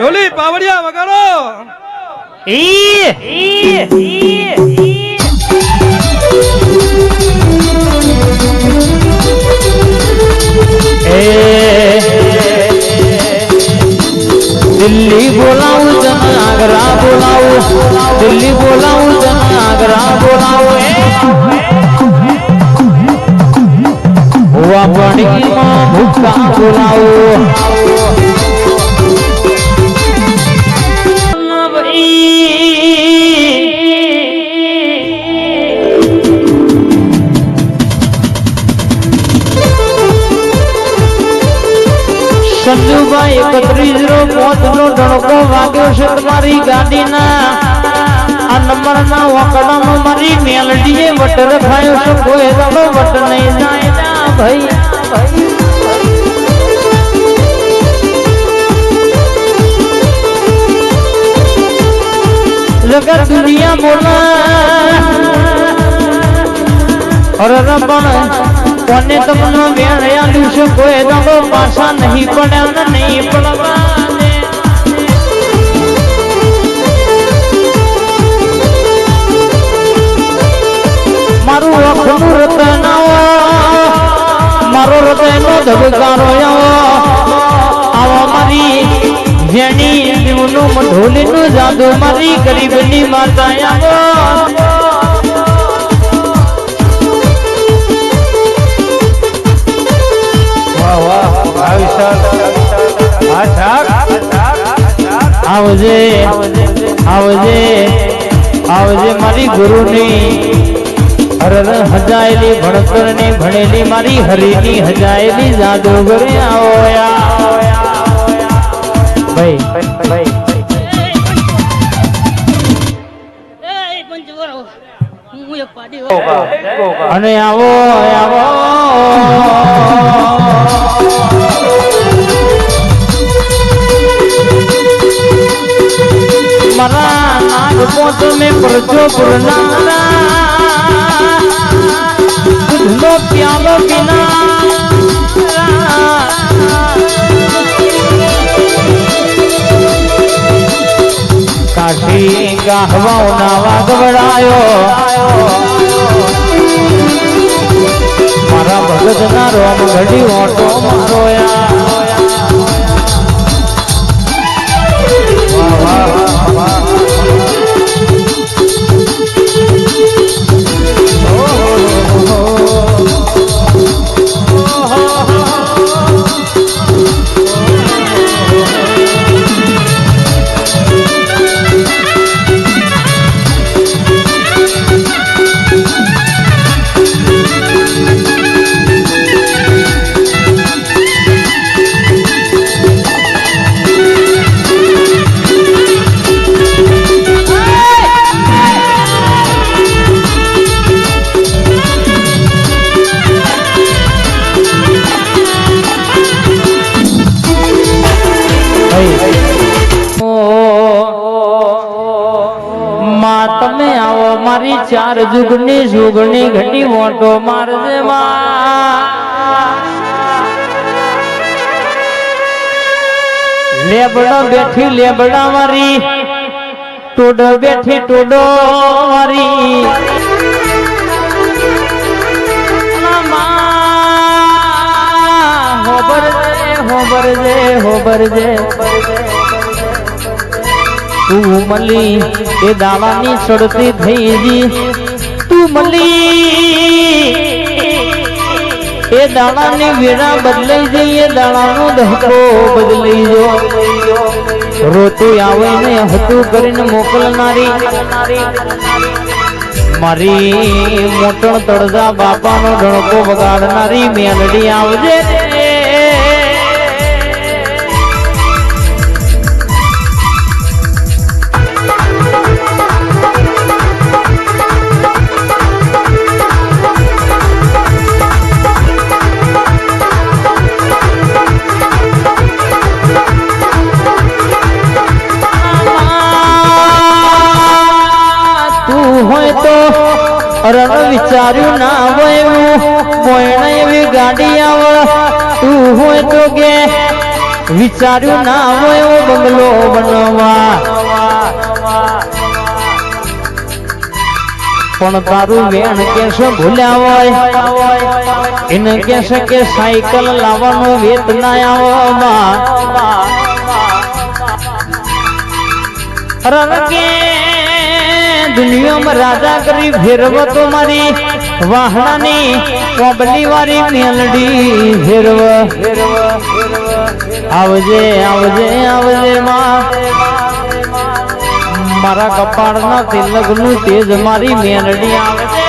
ઢોલી પાવડિયા વગાડો. ઈ ઈ ઈ. ઈ દિલ્હી બોલાવું જન આગ્રા બોલાવું. દિલ્હી બોલાવું જન આગ્રા બોલાવું પડીમાં ભૂકા બોલાવું. સંજુભાઈ એકત્રીસ નો મોત નો ધડકો વાગ્યો છે તમારી ગાડીના આ નંબર ના વકડાનો મારી મેલડીએ વટ રખાયો છે કોઈ રડો વટ નહીં જાય ના ભાઈ જગત દુનિયા બોલા અરે રબણ કોને તમને વેણ્યા દિવસે કોઈ દડો પાછા નહીં પડ્યા ને નહીં પડવા. મારું અખનું રતન મારો હૃદયનો ધબકારો આવો મારી જેની જીવનું ઢોલીનું જાદુ, મારી ગરીબની માતા આવો. આવજે આવજે મારી ગુરુની. હરર હજાયેલી ભણતરની ભણેલી મારી હરીની હજાયેલી જાદુગરે આવો ભાઈ. અને આવો આવો. પરચો પુરનારા દૂધનો પ્યાલો પીના કાશી ગાહવાઓ ના વાગવડાયો મારા ભગત ના રોમ ઘડી ઓટો મારો માં તમે આવો, મારી ચાર જુગની જુગની ઘટી મોટો મારજે લેબડા બેઠી, લેબડા મારી ટોડો બેઠી, ટોડો મારી હોબરજે હોબરજે હોબરજે. તું મળી એ દાવાની સડતી થઈ ગઈ. તું મળી એ દાણાની વેળા બદલાઈ જઈએ દાણાનો ધક્કો બદલાઈ જો રોતું આવે ને હતું કરીને મોકલનારી, મારી મોટણ તળજા બાપાનો ધણકો વગાડનારી મેલડી આવજે. વયું મોયણ એવી ગાડી આવ, તું હોય તો કે વિચાર્યું ના એવો બંગલો બનવા પણ તારું વેણ કેશે ભૂલ્યા હોય, એને કેશે કે સાયકલ લાવવાનો વેત ના આવવામાં રણકે દુનિયામાં રાજા કરી ફેરવતો મારી વાહણાની કોબલી વાળી મેલડી હેરવ. આવજે આવજે આવજે માં. મારા કપાળના તિલકનું તેજ મારી મેલડી આવજે